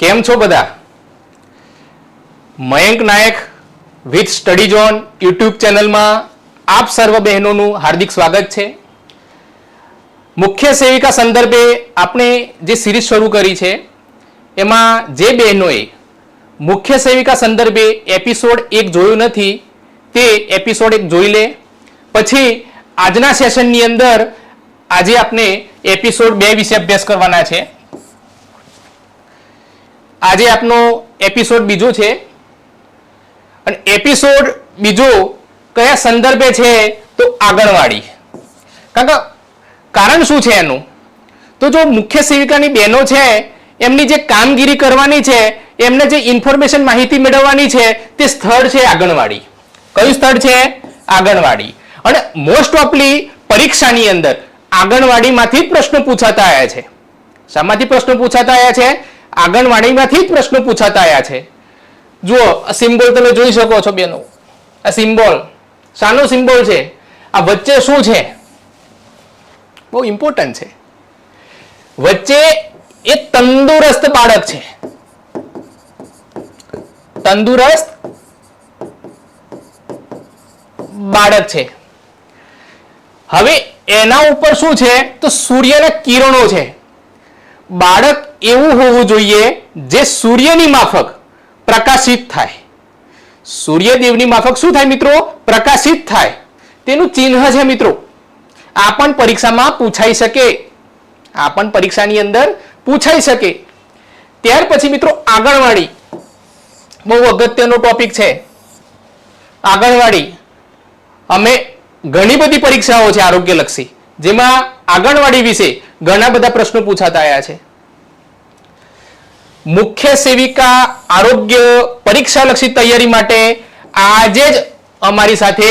કેમ છો બધા? Mayank Nayak with study zone YouTube ચેનલમાં આપ સર્વ બહેનોનું હાર્દિક સ્વાગત છે. મુખ્ય સેવિકા સંદર્ભે આપણે જે સિરીઝ શરૂ કરી છે, એમાં જે બહેનોએ મુખ્ય સેવિકા સંદર્ભે એપિસોડ એક જોયું નથી, તે એપિસોડ એક જોઈ લે. પછી આજના સેશનની અંદર આજે આપણે એપિસોડ બે વિશે અભ્યાસ કરવાના છે. આજે આપનો એપિસોડ બીજો છે. અને એપિસોડ બીજો કયા સંદર્ભે છે તો આંગણવાડી. કારણ કે કારણ શું છે એનું? તો જો મુખ્ય સેવિકાની બહેનો છે, એમની જે કામગીરી કરવાની છે, એમને જે ઇન્ફોર્મેશન માહિતી મેળવવાની છે, તે સ્થળ છે આંગણવાડી. કયું સ્થળ છે? આંગણવાડી. અને મોસ્ટ ઓફલી પરીક્ષાની અંદર આંગણવાડીમાંથી પ્રશ્નો પૂછાતા આવ્યા છે. શામાંથી પ્રશ્નો પૂછાતા આવ્યા છે? આંગણવાડીમાંથી જ પ્રશ્નો પૂછાતા આવ્યા છે. જુઓ સિમ્બોલ તમે જોઈ શકો છો બેનો. આ સિમ્બોલ. શાનો સિમ્બોલ છે? આ વચ્ચે શું છે? બહુ ઇમ્પોર્ટન્ટ છે. વચ્ચે એ તંદુરસ્ત બાળક છે. તંદુરસ્ત બાળક છે. હવે એના ઉપર શું છે? તો સૂર્યના કિરણો છે. બાળક એવું હોવું જોઈએ જે સૂર્યની માફક પ્રકાશિત થાય. સૂર્યદેવની માફક શું થાય મિત્રો? પ્રકાશિત થાય. તેનું ચિહ્ન છે મિત્રો. આ પણ પરીક્ષામાં પૂછાઈ શકે. આ પણ પરીક્ષાની અંદર પૂછાઈ શકે. ત્યાર પછી મિત્રો આંગણવાડી. બહુ અગત્યનો ટોપિક છે. આંગણવાડી. અમે ઘણી બધી પરીક્ષાઓ છે આરોગ્યલક્ષી. જેમાં આંગણવાડી વિશે ઘણા બધા પ્રશ્નો પૂછાતા આવ્યા છે. મુખ્ય સેવિકા આરોગ્ય પરીક્ષાલક્ષી તૈયારી માટે આજે જ અમારી સાથે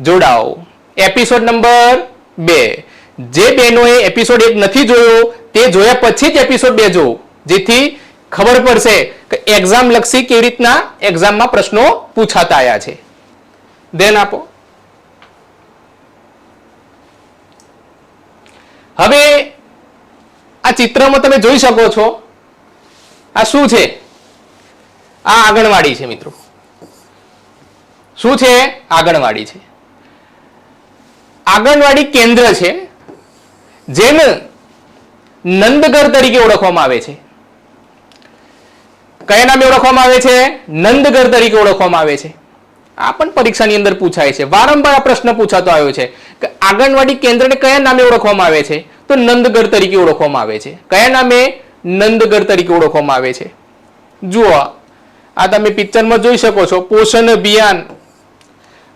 જોડાઓ. એપિસોડ નંબર બે. જે બહેનોએ એપિસોડ એક નથી જોયો, તે જોયા પછી જ એપિસોડ બે જો જેથી ખબર પડશે કે એક્ઝામ લક્ષી કેવી રીતના એક્ઝામમાં પ્રશ્નો પૂછાતા આવ્યા છે. ધ્યાન આપો. હવે આ ચિત્રમાં તમે જોઈ શકો છો આ શું છે? આ આંગણવાડી છે મિત્રો. શું છે? આંગણવાડી છે. આંગણવાડી કેન્દ્ર છે, જેને નંદઘર તરીકે ઓળખવામાં આવે છે. કયા નામે ઓળખવામાં આવે છે? નંદઘર તરીકે ઓળખવામાં આવે છે. આ પણ પરીક્ષાની અંદર પૂછાય છે. વારંવાર આ પ્રશ્ન પૂછાતો આવ્યો છે કે આંગણવાડી કેન્દ્રને કયા નામે ઓળખવામાં આવે છે? તો નંદઘર તરીકે ઓળખવામાં આવે છે. કયા નામે? નંદઘર તરીકે ઓળખવામાં આવે છે. જુઓ આ. તમે પિક્ચરમાં જોઈ શકો છો. પોષણ અભિયાન.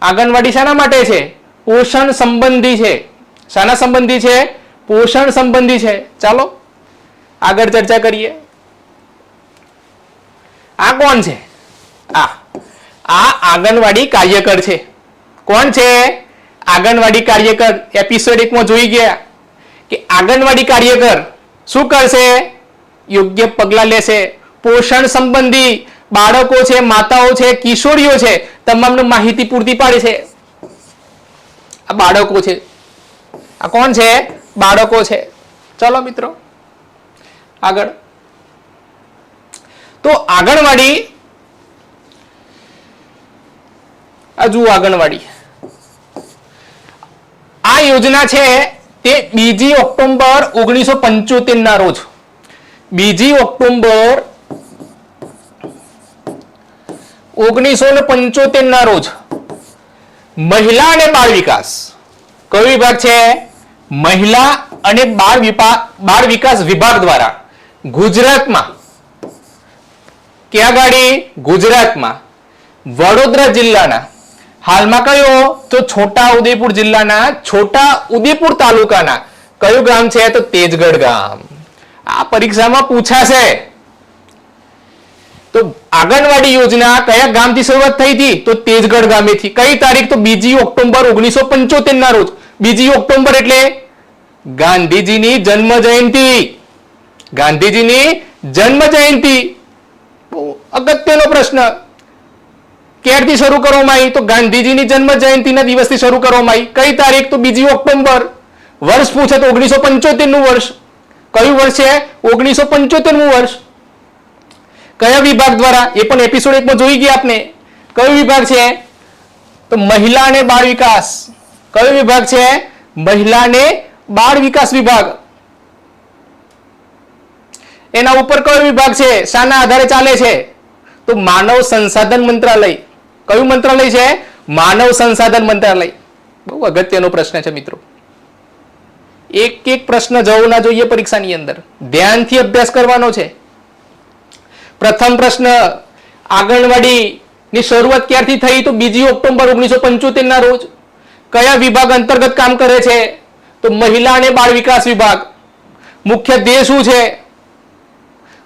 આંગણવાડી શાના માટે છે? પોષણ સંબંધી છે. શાના સંબંધી છે? પોષણ સંબંધી છે. ચાલો, આગળ ચર્ચા કરીએ. આ કોણ છે? આ. આ આંગણવાડી કાર્યકર છે. કોણ છે? આંગણવાડી કાર્યકર. એપિસોડ એકમાં જોઈ ગયા કે આંગણવાડી કાર્યકર શું કરશે? યોગ્ય પગલાં લેશે. પોષણ સંબંધી બાળકો છે, માતાઓ છે, કિશોરીઓ છે, તમામને માહિતી પૂરતી પાડે છે. આ બાળકો છે. આ કોણ છે? બાળકો છે. ચલો મિત્રો, આગળ. તો આંગણવાડી, આ જુઓ આંગણવાડી. આ યોજના છે તે બીજી ઓક્ટોબર ઓગણીસો પંચોતેર ના રોજ. બીજી ઓક્ટોબર ઓગણીસો ને પંચોતેર ના રોજ મહિલા અને બાળ વિકાસ. કયો વિભાગ છે? મહિલા અને બાળ બાળ વિકાસ વિભાગ દ્વારા ગુજરાતમાં. ક્યાં ગાડી ગુજરાતમાં. વડોદરા જિલ્લાના. હાલમાં કયો? તો છોટા ઉદેપુર જિલ્લાના, છોટા ઉદેપુર તાલુકાના. કયું ગામ છે? તો તેજગઢ ગામ. આ પરીક્ષામાં પૂછાશે. તો આંગણવાડી યોજના કયા ગામથી શરૂઆત થઈ હતી? તો તેજગઢ ગામેથી. કઈ તારીખ? તો બીજી ઓક્ટોબર ઓગણીસો પંચોતેર ના રોજ. બીજી ઓક્ટોબર એટલે ગાંધીજીની જન્મ જયંતિ. ગાંધીજીની જન્મ જયંતિ. અગત્યનો પ્રશ્ન. ક્યારથી શરૂ કરવામાં આવી? તો ગાંધીજીની જન્મ જયંતિના દિવસથી શરૂ કરવામાં આવી. કઈ તારીખ? તો બીજી ઓક્ટોબર. વર્ષ પૂછે તો ઓગણીસો પંચોતેરનું વર્ષ. કયું વર્ષ છે? ઓગણીસો પંચોતેરનું વર્ષ. કયા વિભાગ દ્વારા, એ પણ એપિસોડ એકમાં જોઈ ગયા આપને. કયો વિભાગ છે? તો મહિલા અને બાળ વિકાસ. કયો વિભાગ છે? મહિલા અને બાળ વિકાસ વિભાગ. એના ઉપર કયો વિભાગ છે? શાના આધારે ચાલે છે. તો માનવ સંસાધન મંત્રાલય. કયું મંત્રાલય છે? માનવ સંસાધન મંત્રાલય. બહુ અગત્યનો પ્રશ્ન છે મિત્રો. એક એક પ્રશ્ન જવો ના જોઈએ પરીક્ષાની અંદર. ધ્યાનથી અભ્યાસ કરવાનો છે. પ્રથમ પ્રશ્ન આંગણવાડી ની શરૂઆત ક્યારથી થઈ? તો બીજી ઓક્ટોબર ઓગણીસો પંચોતેર ના રોજ. કયા વિભાગ અંતર્ગત કામ કરે છે? તો મહિલા અને બાળ વિકાસ વિભાગ. મુખ્ય ધ્યેય શું છે?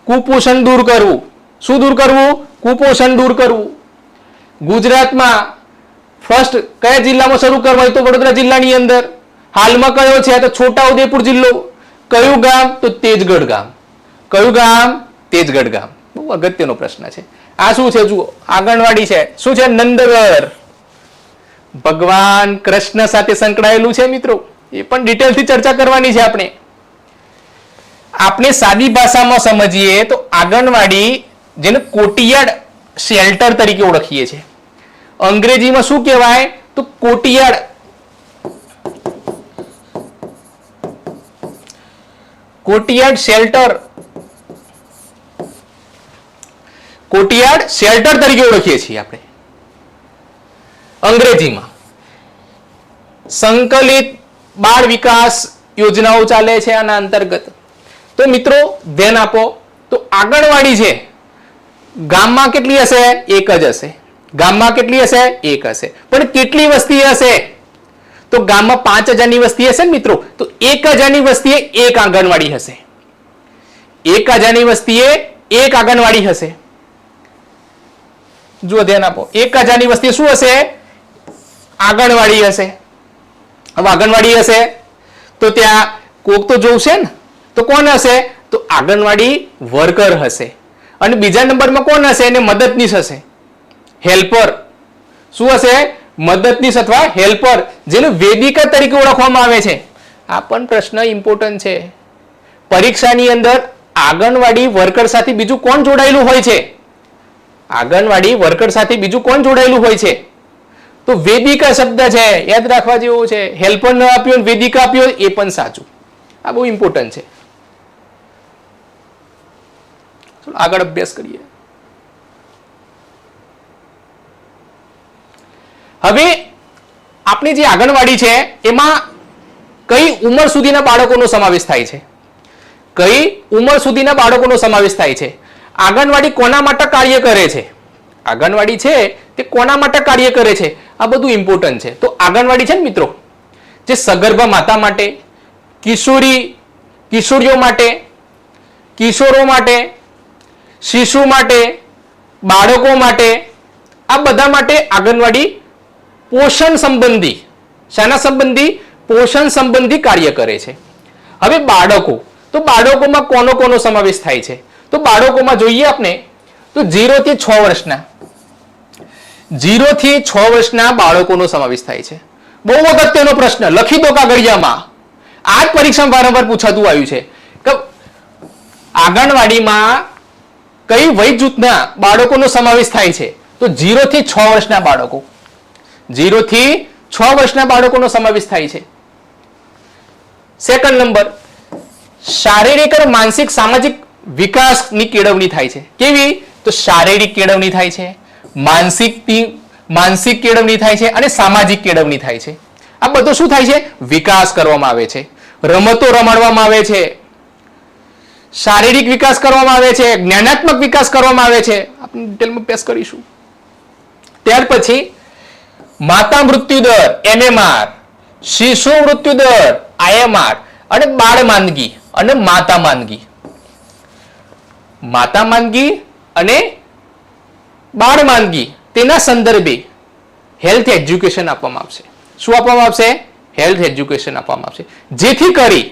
કુપોષણ દૂર કરવું. શું દૂર કરવું? કુપોષણ દૂર કરવું. ગુજરાતમાં ફર્સ્ટ કયા જિલ્લામાં શરૂ કરવા હોય તો વડોદરા જિલ્લાની અંદર? હાલમાં કયો છે? તો છોટાઉદેપુર જિલ્લો. કયું ગામ? તો તેજગઢ ગામ. કયું ગામ? તેજગઢ ગામ. બહુ અગત્યનો પ્રશ્ન છે. આ શું છે? જુઓ, આંગણવાડી છે. શું છે? નંદગર ભગવાન કૃષ્ણ સાથે સંકળાયેલું છે મિત્રો. એ પણ ડિટેલથી ચર્ચા કરવાની છે આપણે. આપણે સાદી ભાષામાં સમજીએ તો આંગણવાડી જેને કોટિયાડ શેલ્ટર તરીકે ઓળખીએ છીએ. અંગ્રેજીમાં શું કહેવાય? તો કોટિયાડ કોટિયાડ શેલ્ટર. કોટિયાર્ડ શેલ્ટર તરીકે ઓળખીએ છીએ આપણે. અંગ્રેજીમાં. સંકલિત બાળ વિકાસ યોજનાઓ ચાલે છે આના અંતર્ગત. તો મિત્રો, ધ્યાન આપો, તો આંગણવાડી છે. ગામમાં કેટલી હશે? એક જ હશે. ગામમાં કેટલી હશે? એક હશે. પણ કેટલી વસ્તી હશે? તો ગામમાં પાંચ હજારની વસ્તી હશે ને મિત્રો? તો એક હજારની વસ્તીએ એક આંગણવાડી હશે. એક હજારની વસ્તીએ એક આંગણવાડી હશે. જુઓ ધ્યાન આપો. એક હજારની વસ્તી શું હશે? આંગણવાડી હશે. હવે આંગણવાડી હશે તો ત્યાં કોક તો જોવશે ને? તો કોણ હશે? તો આંગણવાડી વર્કર હશે. અને બીજા નંબરમાં કોણ હશે? એને મદદનીશ હશે. હેલ્પર. શું હશે? મદદનીશ અથવા હેલ્પર જેને વેદિકા તરીકે ઓળખવામાં આવે છે. આ પણ પ્રશ્ન ઇમ્પોર્ટન્ટ છે. પરીક્ષાની અંદર આંગણવાડી વર્કર સાથે બીજું કોણ જોડાયેલું હોય છે? આંગણવાડી વર્કર સાથે બીજું કોણ જોડાયેલું હોય છે? તો વેદિકા શબ્દ છે, યાદ રાખવા જેવો છે. હેલ્પર ન આપ્યો ને વેદિકા આપ્યો એ પણ સાચું. આ બહુ ઇમ્પોર્ટન્ટ છે. આગળ અભ્યાસ કરીએ. હવે આપણી જે આંગણવાડી છે, એમાં કઈ ઉંમર સુધીના બાળકોનો સમાવેશ થાય છે? કઈ ઉંમર સુધીના બાળકોનો સમાવેશ થાય છે? આંગણવાડી કોના માટે કાર્ય કરે છે? આંગણવાડી છે તે કોના માટે કાર્ય કરે છે? આ બધું ઇમ્પોર્ટન્ટ છે. તો આંગણવાડી છે ને મિત્રો, જે સગર્ભા માતા માટે, કિશોરી, કિશોરીઓ માટે, કિશોરો માટે, શિશુ માટે, બાળકો માટે, આ બધા માટે આંગણવાડી પોષણ સંબંધી. શાના સંબંધી? પોષણ સંબંધી કાર્ય કરે છે. હવે બાળકો. તો બાળકોમાં કોનો કોનો સમાવેશ થાય છે? તો બાળકોમાં જોઈએ આપણે તો ઝીરો થી છ વર્ષના. ઝીરો થી છ વર્ષના બાળકોનો સમાવેશ થાય છે. બહુ અગત્યનો પ્રશ્ન. લખી દો કાગળિયામાં. આ જ પરીક્ષામાં વારંવાર પૂછાતું આવ્યું છે કે આંગણવાડીમાં કઈ વય જૂથના બાળકોનો સમાવેશ થાય છે? તો ઝીરો થી છ વર્ષના બાળકો. ઝીરો થી છ વર્ષના બાળકોનો સમાવેશ થાય છે. સેકન્ડ નંબર શારીરિક અને માનસિક સામાજિક વિકાસની કેળવણી થાય છે. કેવી? તો શારીરિક કેળવણી થાય છે માનસિક માનસિક કેળવણી થાય છે અને સામાજિક કેળવણી થાય છે. આ બધું શું થાય છે? વિકાસ કરવામાં આવે છે. રમતો રમાડવામાં આવે છે. શારીરિક વિકાસ કરવામાં આવે છે. જ્ઞાનાત્મક વિકાસ કરવામાં આવે છે. આપણે ડિટેલમાં પેશ કરીશું. ત્યાર પછી માતા મૃત્યુ દર, એમએમઆર. શિશુ મૃત્યુ દર, આઈએમઆર. અને બાળ માંદગી, અને માતા માંદગી. માતા માંદગી અને બાળ માંદગી, તેના સંદર્ભે હેલ્થ એજ્યુકેશન આપવામાં આવશે. શું આપવામાં આવશે? હેલ્થ એજ્યુકેશન આપવામાં આવશે. જેથી કરી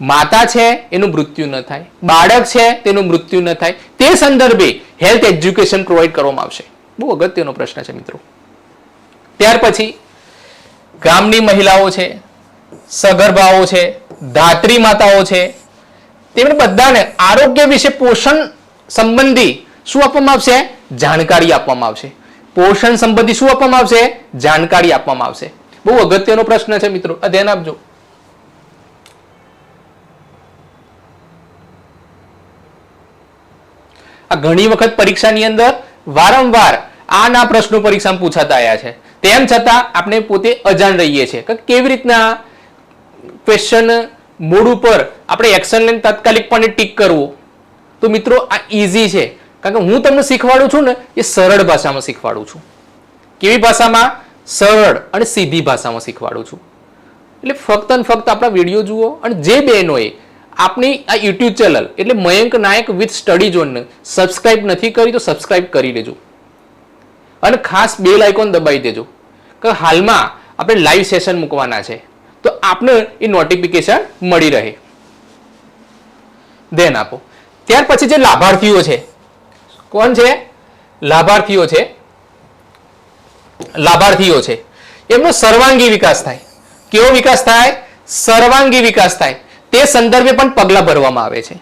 માતા છે, એનું મૃત્યુ ન થાય. બાળક છે, તેનું મૃત્યુ ન થાય. તે સંદર્ભે હેલ્થ એજ્યુકેશન પ્રોવાઈડ કરવામાં આવશે. બહુ અગત્યનો પ્રશ્ન છે, મિત્રો. ત્યાર પછી ગામની મહિલાઓ છે, સગર્ભાઓ છે, ધાત્રી માતાઓ છે, તેમણે બધાને આરોગ્ય વિશે પોષણ સંબંધી શું આપવામાં આવશે? જાણકારી આપવામાં આવશે. પોષણ સંબંધી શું આપવામાં આવશે? જાણકારી આપવામાં આવશે. બહુ અગત્યનો પ્રશ્ન છે મિત્રો. આ ધ્યાન આપજો. આ ઘણી વખત પરીક્ષાની અંદર વારંવાર આના પ્રશ્નો પરીક્ષામાં પૂછાતા આવ્યા છે. તેમ છતાં આપણે પોતે અજાણ રહીએ છીએ. કે કેવી રીતના ક્વેશ્ચન મૂળ ઉપર આપણે એક્શન લઈને તાત્કાલિકપણે ટીક કરવું? તો મિત્રો આ ઇઝી છે. કારણ કે હું તમને શીખવાડું છું ને, એ સરળ ભાષામાં શીખવાડું છું. કેવી ભાષામાં? સરળ અને સીધી ભાષામાં શીખવાડું છું. એટલે ફક્ત ને ફક્ત આપણા વીડિયો જુઓ અને જે બહેનોએ આપણી આ યુટ્યુબ ચેનલ એટલે મયંક નાયક વિથ સ્ટડી ઝોનને સબસ્ક્રાઇબ નથી કરી તો સબસ્ક્રાઇબ કરી લેજો. અને ખાસ બેલ આઇકોન દબાવી દેજો. કે હાલમાં આપણે લાઈવ સેશન મૂકવાના છે. તો આપને એ નોટિફિકેશન મળી રહે. ધ્યાન આપો. ત્યાર પછી જે લાભાર્થીઓ છે, કોણ છે? લાભાર્થીઓ છે. લાભાર્થીઓ છે. એમનો સર્વાંગી વિકાસ થાય. કેવો વિકાસ થાય? સર્વાંગી વિકાસ થાય. તે સંદર્ભે પણ પગલા ભરવામાં આવે છે.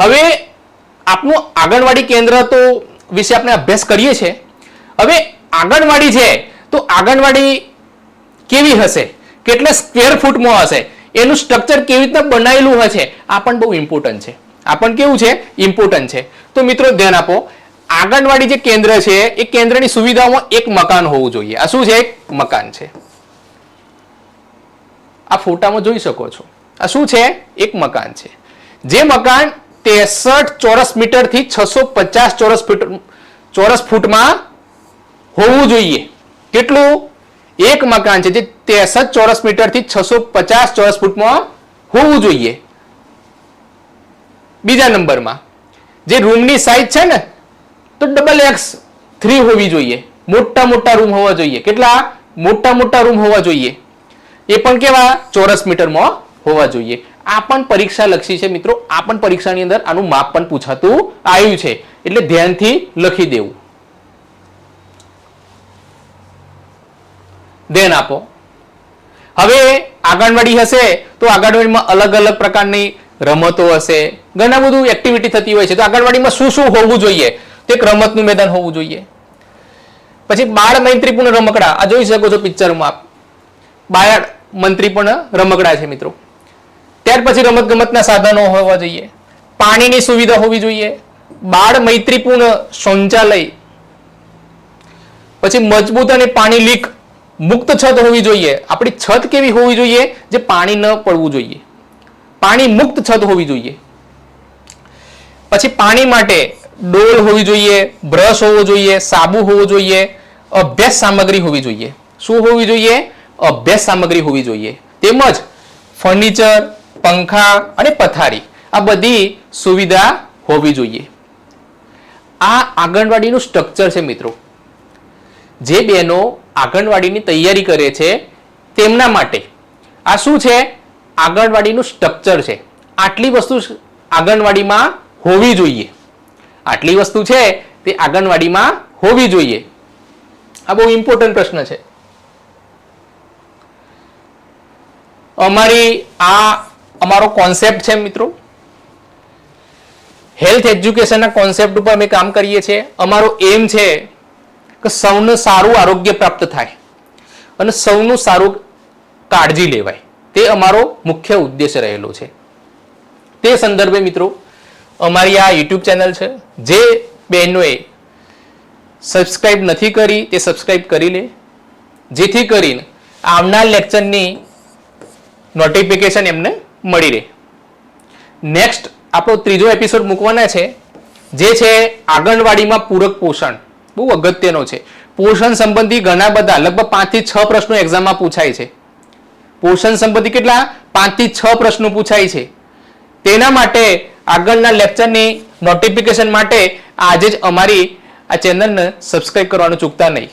હવે આપનું આંગણવાડી કેન્દ્ર તો વિશે આપણે અભ્યાસ કરીએ છીએ. હવે આંગણવાડી છે, તો આંગણવાડી કેવી હશે? કેટલા સ્ક્વેર ફૂટમાં હશે? એનું સ્ટ્રક્ચર કેવી રીતના બનાવેલું હશે? આ પણ બહુ ઇમ્પોર્ટન્ટ છે. આ પણ કેવું છે? ઇમ્પોર્ટન્ટ છે. તો મિત્રો ધ્યાન આપો, આંગણવાડી જે કેન્દ્ર છે, એ કેન્દ્રની સુવિધાઓમાં એક મકાન હોવું જોઈએ. આ શું છે? એક મકાન છે. આ ફોટામાં જોઈ શકો છો. આ શું છે? એક મકાન છે. જે મકાન ત્રેસઠ ચોરસ મીટરથી છસો પચાસ ચોરસ ફીટ ચોરસ ફૂટમાં હોવું જોઈએ. કેટલું? એક મકાન છે જે ત્રેસઠ ચોરસ મીટરથી છસો પચાસ ચોરસ ફૂટમાં હોવું જોઈએ. બીજા નંબરમાં, જે રૂમની સાઈઝ છે ને, તો ડબલ એક્સ થ્રી હોવી જોઈએ. મોટા મોટા રૂમ હોવા જોઈએ. કેટલા? મોટા મોટા રૂમ હોવા જોઈએ. એ પણ કેવા? ચોરસ મીટરમાં હોવા જોઈએ. આ પણ પરીક્ષા લક્ષી છે મિત્રો. આ પણ પરીક્ષાની અંદર આનું માપ પણ પૂછાતું આવ્યું છે. એટલે ધ્યાનથી લખી દેવું. ધ્યાન આપો. હવે આંગણવાડી હશે તો આંગણવાડીમાં અલગ અલગ પ્રકારની રમતો હશે. ઘણા બધું એક્ટિવિટી થતી હોય છે. તો આંગણવાડીમાં શું શું હોવું જોઈએ? તો એક રમતનું મેદાન હોવું જોઈએ. પછી બાળ મૈત્રીપૂર્ણ રમકડા. આ જોઈ શકો છો પિક્ચરમાં બાળ મંત્રી પણ રમકડા છે મિત્રો. ત્યાર પછી રમતગમતના સાધનો હોવા જોઈએ. પાણીની સુવિધા હોવી જોઈએ. બાળ મૈત્રીપૂર્ણ શૌચાલય. પછી મજબૂત અને પાણી લીક મુક્ત છત હોવી જોઈએ. આપણી છત કેવી હોવી જોઈએ? જે પાણી ન પડવું જોઈએ. પાણી મુક્ત છત હોવી જોઈએ. પછી પાણી માટે ડોલ હોવી જોઈએ, બ્રશ હોવો જોઈએ, સાબુ હોવો જોઈએ, અભ્યાસ સામગ્રી હોવી જોઈએ. શું હોવી જોઈએ? અભ્યાસ સામગ્રી હોવી જોઈએ. તેમજ ફર્નિચર પંખા અને પથારી, આ બધી સુવિધા હોવી જોઈએ. આ આંગણવાડીનું સ્ટ્રક્ચર છે મિત્રો. જે બહેનો આંગણવાડીની તૈયારી કરે છે તેમના માટે. આ શું છે? આંગણવાડીનું સ્ટ્રક્ચર છે. આટલી વસ્તુ આંગણવાડીમાં હોવી જોઈએ. આટલી વસ્તુ છે તે આંગણવાડીમાં હોવી જોઈએ. આ બહુ ઇમ્પોર્ટન્ટ પ્રશ્ન છે. અમારી આ અમારો કોન્સેપ્ટ છે મિત્રો. હેલ્થ એજ્યુકેશનના કોન્સેપ્ટ ઉપર અમે કામ કરીએ છીએ. અમારો એમ છે કે સૌને સારું આરોગ્ય પ્રાપ્ત થાય અને સૌનું સારું કાળજી લેવાય. તે અમારો મુખ્ય ઉદ્દેશ રહેલો છે. તે સંદર્ભે મિત્રો, અમારી આ યુટ્યુબ ચેનલ છે. જે બહેનોએ સબસ્ક્રાઇબ નથી કરી, તે સબસ્ક્રાઇબ કરી લે. જેથી કરીને આવનાર લેક્ચરની નોટિફિકેશન એમને મળી રહે. નેક્સ્ટ આપણો ત્રીજો એપિસોડ મૂકવાના છે, જે છે આંગણવાડીમાં પૂરક પોષણ. બહુ અગત્યનો છે. પોષણ સંબંધી ઘણા બધા, લગભગ પાંચથી છ પ્રશ્નો એક્ઝામમાં પૂછાય છે. પોષણ સંબંધી કેટલા? પાંચથી છ પ્રશ્નો પૂછાય છે. તેના માટે આગળના લેક્ચરની નોટિફિકેશન માટે આજે જ અમારી આ ચેનલને સબસ્ક્રાઇબ કરવાનું ચૂકતા નહીં.